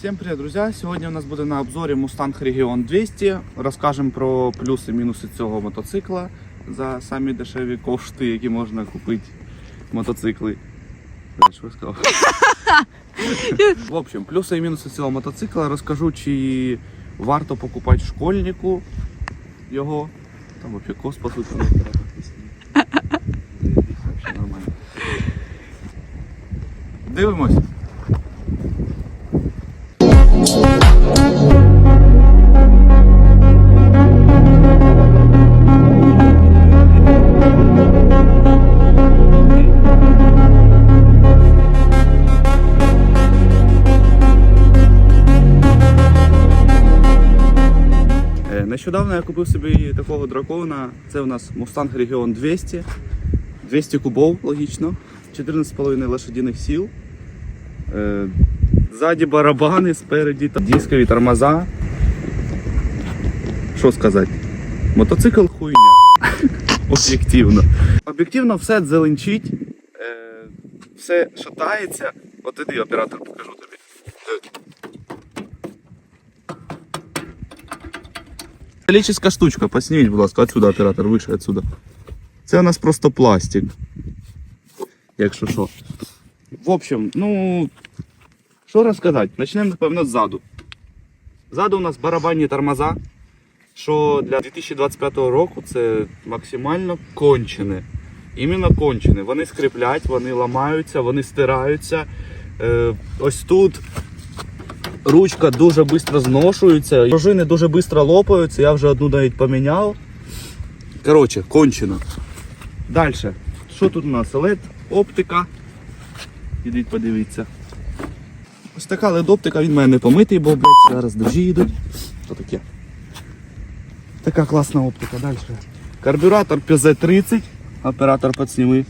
Всем привет, друзья! Сегодня у нас буде на обзорі Mustang Region 200. Розкажемо про плюси і мінуси цього мотоцикла за самі дешеві кошти, які можна купити мотоцикли. Що сказав? В общем, плюси і мінуси цього мотоцикла розкажу, чи варто покупати школьнику його. Там вообще кос по суті. Дивимось. Нещодавно я купив собі такого дракона. Це у нас Mustang Region 200. 200 кубов, логічно. 14,5 лошадиних сил. Е, Ззаді барабани, спереді дискові тормоза. Що сказати? Мотоцикл хуйня. Об'єктивно. Об'єктивно все зеленчить, е, все шатається. От іди, оператор, покажу тобі. Штучка, посніміть, будь ласка, отсюда оператор, вище отсюда. Це у нас просто пластик. Якщо що. В общем, ну. Що розказати? Почнемо, напевно, ззаду. Ззаду у нас барабанні тормоза, що для 2025 року це максимально кончене. Іменно кончене. Вони скриплять, вони ламаються, вони стираються. Е, ось тут ручка дуже швидко зношується, пружини дуже швидко лопаються, я вже одну навіть поміняв. Коротше, кончено. Далі. Що тут у нас? LED, оптика. Ідіть подивіться. Ось така LED оптика, він в мене не помитий, бо блядь, зараз дожі йдуть. Що таке? Така класна оптика. Далі. Карбюратор PZ30, оператор підсніми.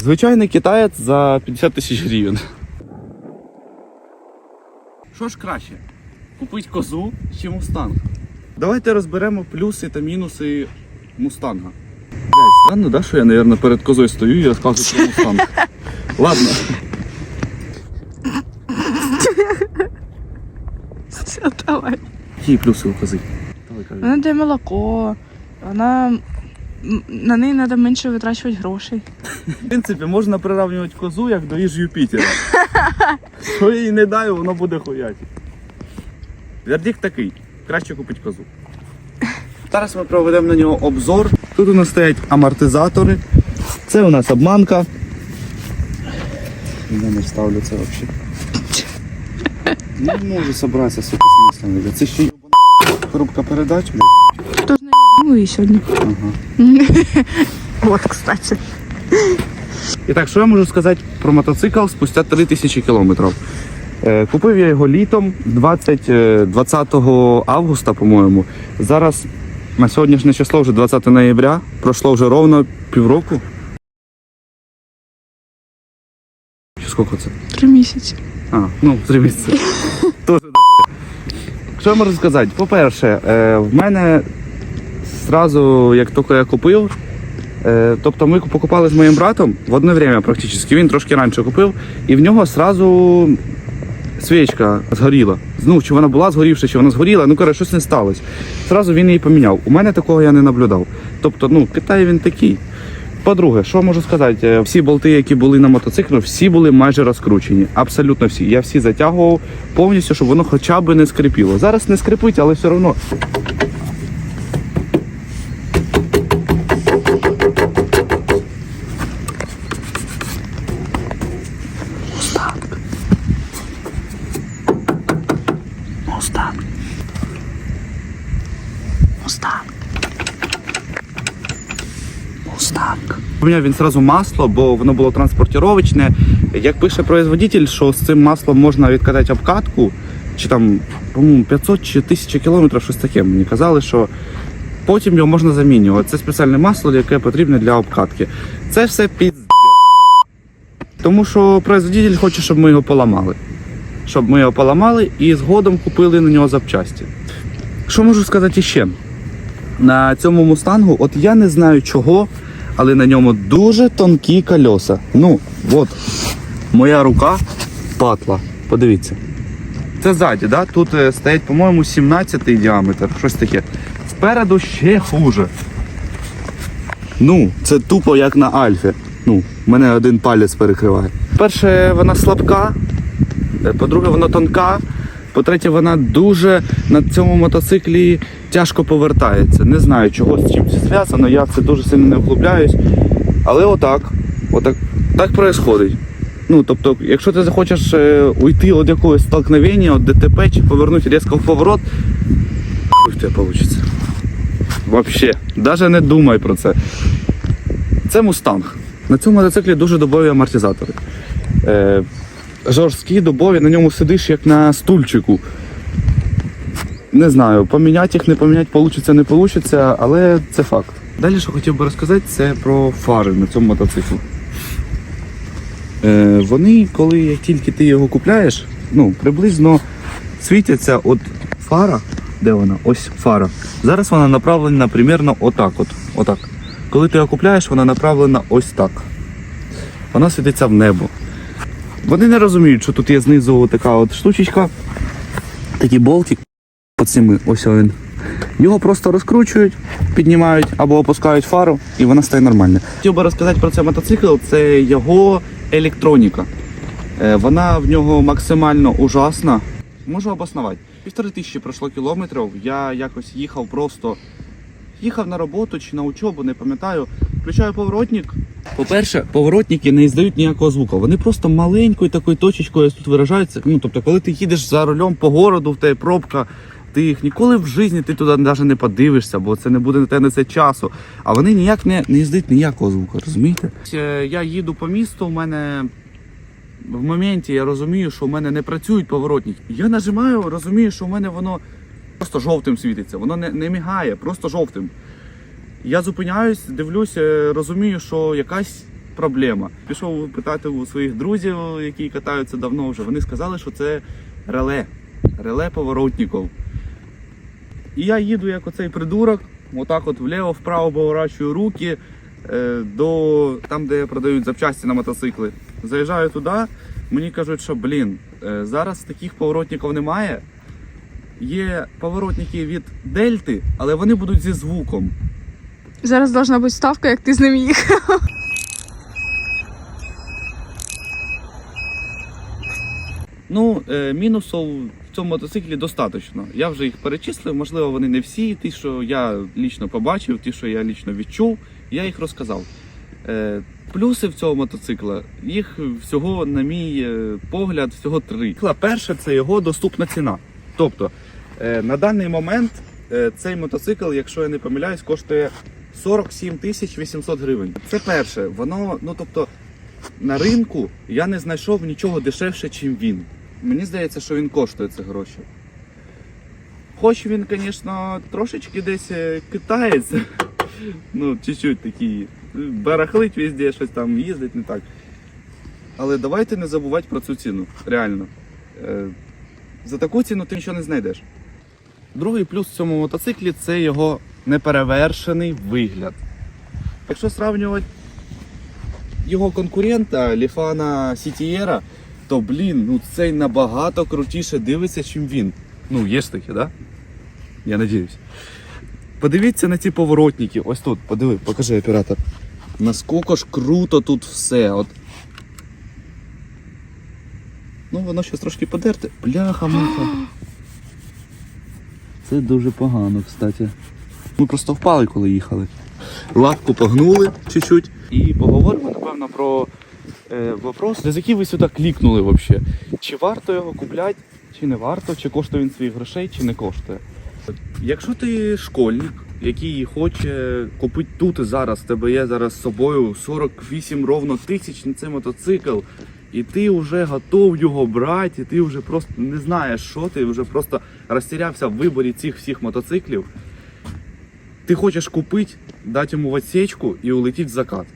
Звичайний китаєць за 50 тисяч гривень. Що ж краще? Купити козу чи мустанг? Давайте розберемо плюси та мінуси мустанга. Блядь, странно, да, що я, мабуть, перед козою стою і розказую про мустанг. Ладно. Все, давай. Які плюси у кози? Давай, кажи. Вона дає молоко, вона на неї треба менше витрачувати грошей. В принципі, можна приравнювати козу як до їж Юпітера. Що їй не даю, воно буде хуяти. Вердикт такий. Краще купити козу. Зараз ми проведемо на нього обзор. Тут у нас стоять амортизатори. Це у нас обманка. Я не вставлю це взагалі. Не можу зібратися, сука, з мислами. Це ще коробка передач, блядь. Хто ж не її сьогодні? Ага. От, кстати. І так, що я можу сказати про мотоцикл спустя 3000 кілометрів? Е, Купив я його літом 20, е, 20 августа, по-моєму. Зараз на сьогоднішнє число вже 20 ноября. Пройшло вже ровно півроку. Скільки це? Три місяці. А, ну, три місяці. Тоже. Що я можу сказати? По-перше, е, в мене зразу, як тільки я купив, е, тобто ми покупали з моїм братом в одне время практично. Він трошки раніше купив, і в нього зразу свічка згоріла. Ну, чи вона була згорівша, чи вона згоріла, ну коротше, щось не сталося. Зразу він її поміняв. У мене такого я не наблюдав. Тобто, ну, Китай він такий. По-друге, що можу сказати, Е, всі болти, які були на мотоциклі, всі були майже розкручені. Абсолютно всі. Я всі затягував повністю, щоб воно хоча б не скрипіло. Зараз не скрипить, але все одно. Мустанг. Мустанг. Мустанг. Поміняв він зразу масло, бо воно було транспортіровочне. Як пише производитель, що з цим маслом можна відкатати обкатку, чи там, по-моєму, 500 чи 1000 кілометрів, щось таке. Мені казали, що потім його можна замінювати. Це спеціальне масло, яке потрібне для обкатки. Це все під. Тому що производитель хоче, щоб ми його поламали. Щоб ми його поламали і згодом купили на нього запчасті. Що можу сказати ще? На цьому мустангу, от я не знаю чого, але на ньому дуже тонкі кольоса. Ну, от, моя рука патла. Подивіться. Це ззаді, да? тут е, стоять, по-моєму, 17-й діаметр, щось таке. Спереду ще хуже. Ну, це тупо як на Альфі. Ну, мене один палець перекриває. Перше, вона слабка, по-друге, вона тонка. По-третє, вона дуже на цьому мотоциклі тяжко повертається. Не знаю, чого з чим це зв'язано, я це дуже сильно не вглубляюсь. Але отак, отак, так происходить. Ну, тобто, якщо ти захочеш е, уйти від якогось столкновення, від ДТП чи повернути різко в поворот, в тебе вийде. Вообще, навіть не думай про це. Це мустанг. На цьому мотоциклі дуже добові амортизатори. Жорсткі, добові, на ньому сидиш як на стульчику. Не знаю, поміняти їх, не поміняти, вийде, не вийде, але це факт. Далі, що хотів би розказати, це про фари на цьому мотоциклі. Е, вони, коли як тільки ти його купляєш, ну, приблизно світяться от фара, де вона? Ось фара. Зараз вона направлена примерно отак. От, отак. Коли ти його купляєш, вона направлена ось так. Вона світиться в небо. Вони не розуміють, що тут є знизу така от штучечка, такий болтик під цими, ось він. Його просто розкручують, піднімають або опускають фару, і вона стає нормальна. Хотів би розказати про цей мотоцикл, це його електроніка. Е, Вона в нього максимально ужасна. Можу обоснувати. Півтори тисячі пройшло кілометрів. Я якось їхав просто. Їхав на роботу чи на учобу, не пам'ятаю. Включаю поворотник. По-перше, поворотники не іздають ніякого звуку. Вони просто маленькою такою точечкою тут виражаються. Ну, тобто, коли ти їдеш за рулем по городу, в тебе пробка, ти їх ніколи в житті ти туди навіть не подивишся, бо це не буде на тебе несе часу. А вони ніяк не, не іздають ніякого звуку, розумієте? Е, Я їду по місту, у мене в моменті я розумію, що в мене не працюють поворотники. Я нажимаю, розумію, що в мене воно просто жовтим світиться, воно не, не мігає, просто жовтим. Я зупиняюсь, дивлюся, розумію, що якась проблема. Пішов питати у своїх друзів, які катаються давно вже. Вони сказали, що це реле, реле поворотників. І я їду як оцей придурок, отак от вліво-вправо поворачую руки е, до там, де продають запчасті на мотоцикли. Заїжджаю туди, мені кажуть, що блін, е, зараз таких поворотників немає. Є поворотники від дельти, але вони будуть зі звуком. Зараз должна бути ставка, як ти з ним їхав. Ну, е, мінусів в цьому мотоциклі достатньо. Я вже їх перечислив, можливо, вони не всі. Ті, що я лічно побачив, ті, що я лічно відчув, я їх розказав. Е, плюси в цього мотоцикла, їх всього, на мій е, погляд, всього три. Перше, це його доступна ціна. Тобто, е, на даний момент е, цей мотоцикл, якщо я не помиляюсь, коштує 47 тисяч 800 гривень. Це перше, воно, ну тобто, на ринку я не знайшов нічого дешевше, ніж він. Мені здається, що він коштує ці гроші. Хоч він, звісно, трошечки десь е, китається. Ну, чуть-чуть такий. Барахлить везде, щось там їздить не так. Але давайте не забувати про цю ціну. Реально. Е, За таку ціну ти нічого не знайдеш. Другий плюс в цьому мотоциклі це його неперевершений вигляд. Якщо сравнювати його конкурента Ліфана Сітієра, то блін, ну цей набагато крутіше дивиться, ніж він. Ну, є ж таке, да? Я надіюсь. Подивіться на ці поворотники. Ось тут, подиви, покажи оператор. Наскільки ж круто тут все. От. Ну, воно щось трошки подерте. Бляха-муха. Це дуже погано, кстати. Ми просто впали, коли їхали. Лапку погнули чуть-чуть. І поговоримо, напевно, про е, вопрос, за який ви сюди клікнули взагалі. Чи варто його купляти, чи не варто, чи коштує він своїх грошей, чи не коштує. Якщо ти школьник, який хоче купити тут і зараз, тебе є зараз з собою 48 ровно тисяч на цей мотоцикл, і ти вже готов його брати, і ти вже просто не знаєш, що ти вже просто розтірявся в виборі цих всіх мотоциклів. Ти хочеш купити, дати йому в отсечку і улетіти в закат.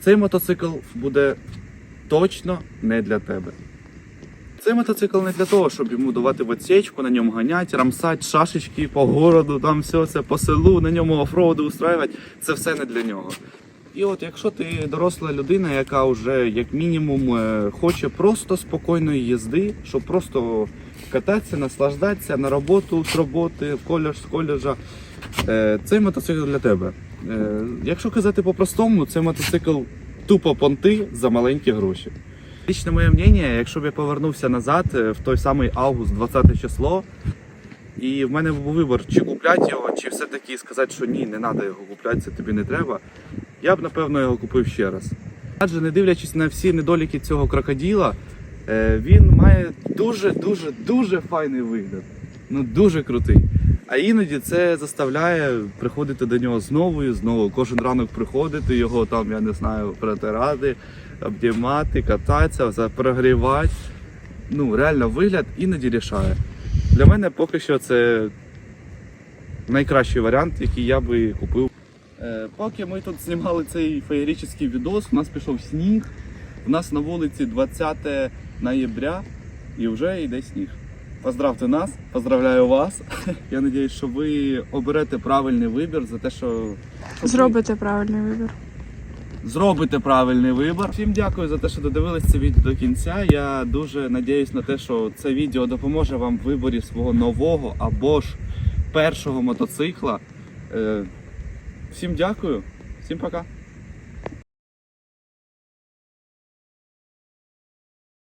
Цей мотоцикл буде точно не для тебе. Цей мотоцикл не для того, щоб йому давати в отсечку, на ньому ганяти, рамсати шашечки по городу, там все це по селу, на ньому офроуди устраювати. Це все не для нього. І от якщо ти доросла людина, яка вже як мінімум е, хоче просто спокійної їзди, щоб просто кататися, наслаждатися на роботу з роботи, в коледж з коледжа, цей мотоцикл для тебе. Е, Якщо казати по-простому, це мотоцикл тупо понти за маленькі гроші. Лічне моє мнення, якщо б я повернувся назад е, в той самий август, 20 число, і в мене був вибір, чи купляти його, чи все-таки сказати, що ні, не треба його купляти, це тобі не треба. Я б напевно його купив ще раз. Адже не дивлячись на всі недоліки цього крокоділа, е, він має дуже дуже дуже файний вигляд. Ну дуже крутий. А іноді це заставляє приходити до нього знову і знову. Кожен ранок приходити, його там, я не знаю, протирати, обдіймати, кататися, прогрівати. Ну, реально вигляд іноді рішає. Для мене поки що це найкращий варіант, який я би купив. Е, поки ми тут знімали цей феєрічний відос, у нас пішов сніг. У нас на вулиці 20 ноября і вже йде сніг. Поздравте нас, поздравляю вас. Я сподіваюся, що ви оберете правильний вибір за те, що Зробите правильний вибір. зробите правильний вибір. Всім дякую за те, що додивились це відео до кінця. Я дуже надіюсь на те, що це відео допоможе вам в виборі свого нового або ж першого мотоцикла. Е, Всім дякую, всім пока.